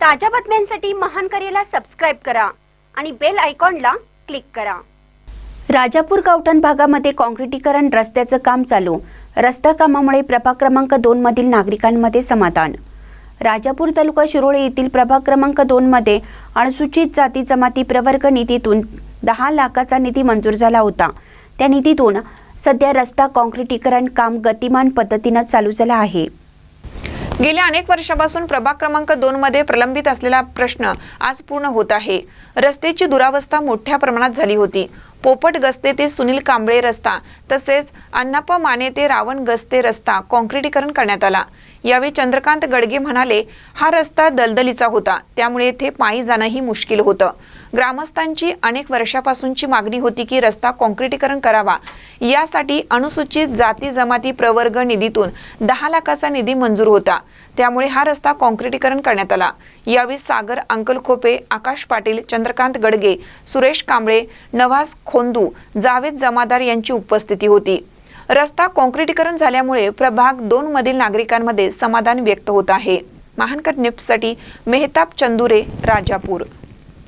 ताज्या बातम्यांसाठी महान करेला सबस्क्राईब करा आणि बेल आयकॉनला क्लिक करा. राजापूर गावठण भागामध्ये काँक्रिटीकरण रस्त्याचं काम चालू. रस्ता कामामुळे प्रभाग क्रमांक दोन मधील नागरिकांमध्ये समाधान. राजापूर तालुका शिरोळे येथील प्रभाग क्रमांक दोन मध्ये अनुसूचित जाती जमाती प्रवर्ग निधीतून दहा लाखाचा निधी मंजूर झाला होता. त्या निधीतून सध्या रस्ता काँक्रिटीकरण काम गतिमान पद्धतीनं चालू झालं आहे. गेल्या अनेक वर्षापासून प्रभाग क्रमांक दोन मध्ये प्रलंबित असलेला प्रश्न आज पूर्ण होत आहे. रस्त्याची दुरावस्था मोठ्या प्रमाणात झाली होती. पोपट गस्ते ते सुनील कांबळे रस्ता तसेच अण्णाप्पा माने ते रावण गस्ते रस्ता काँक्रिटीकरण करण्यात आला. यावेळी चंद्रकांत गडगे म्हणाले हा रस्ता दलदलीचा होता त्यामुळे येथे पायी जाणंही मुश्किल होतं. ग्रामस्थांची अनेक वर्षापासूनची मागणी होती की रस्ता काँक्रिटीकरण करावा. यासाठी अनुसूचित जाती जमाती प्रवर्ग निधीतून दहा लाखाचा निधी मंजूर होता. त्यामुळे हा रस्ता काँक्रिटीकरण करण्यात आला. यावेळी सागर अंकल खोपे आकाश पाटील चंद्रकांत गडगे सुरेश कांबळे नवाज खोंदू जावेद जमादार यांची उपस्थिती होती. रस्ता काँक्रीटीकरण झाल्यामुळे प्रभाग दोन मधील नागरिकांमध्ये समाधान व्यक्त होत आहे. महानकर निफ्टसाठी मेहताब चंदुरे राजापूर.